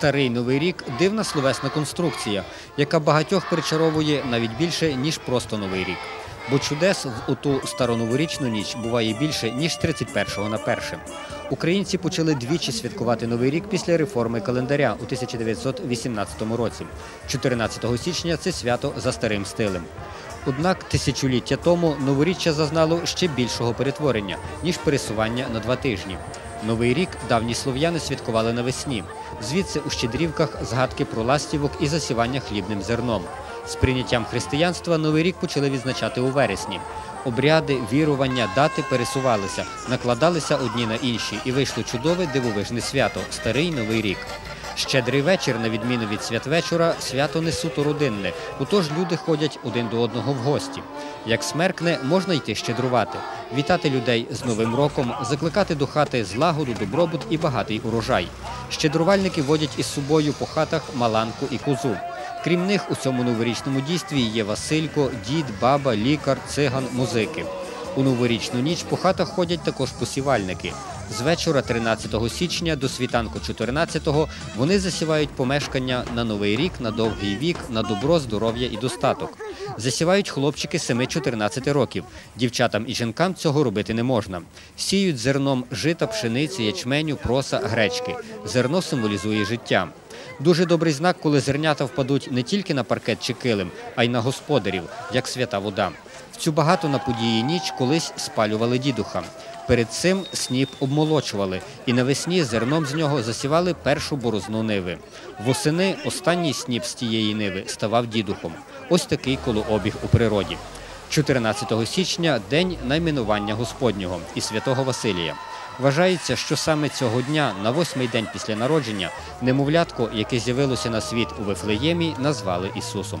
Старий новий рік дивна словесна конструкція, яка багатьох причаровує навіть більше, ніж просто новий рік. Бо чудес в оту староноворічну ніч буває більше, ніж 31-го на перше. Українці почали двічі святкувати новий рік після реформи календаря у 1918 році. 14 січня це свято за старим стилем. Однак тисячоліття тому новоріччя зазнало ще більшого перетворення, ніж пересування на два тижні. Новий рік давні слов'яни святкували навесні. Звідси у щедрівках згадки про ластівок і засівання хлібним зерном. З прийняттям християнства Новий рік почали відзначати у вересні. Обряди, вірування, дати пересувалися, накладалися одні на інші, і вийшло чудове дивовижне свято Старий Новий рік. Щедрий вечір, на відміну від святвечора, свято не суто родинне, отож люди ходять один до одного в гості. Як смеркне, можна йти щедрувати, вітати людей з Новим роком, закликати до хати злагоду, добробут і багатий урожай. Щедрувальники водять із собою по хатах маланку і козу. Крім них, у цьому новорічному дійстві є Василько, дід, баба, лікар, циган, музики. У новорічну ніч по хатах ходять також посівальники. З вечора 13 січня до світанку 14-го вони засівають помешкання на новий рік, на довгий вік, на добро, здоров'я і достаток. Засівають хлопчики 7-14 років. Дівчатам і жінкам цього робити не можна. Сіють зерном жита, пшениці, ячменю, проса, гречки. Зерно символізує життя. Дуже добрий знак, коли зернята впадуть не тільки на паркет чи килим, а й на господарів, як свята вода. В цю багато на події ніч колись спалювали дідуха. Перед цим сніп обмолочували, і навесні зерном з нього засівали першу борозну ниви. Восени останній сніп з тієї ниви ставав дідухом. Ось такий колообіг у природі. 14 січня день найменування Господнього і святого Василія. Вважається, що саме цього дня, на восьмий день після народження, немовлятко, яке з'явилося на світ у Вифлеємі, назвали Ісусом.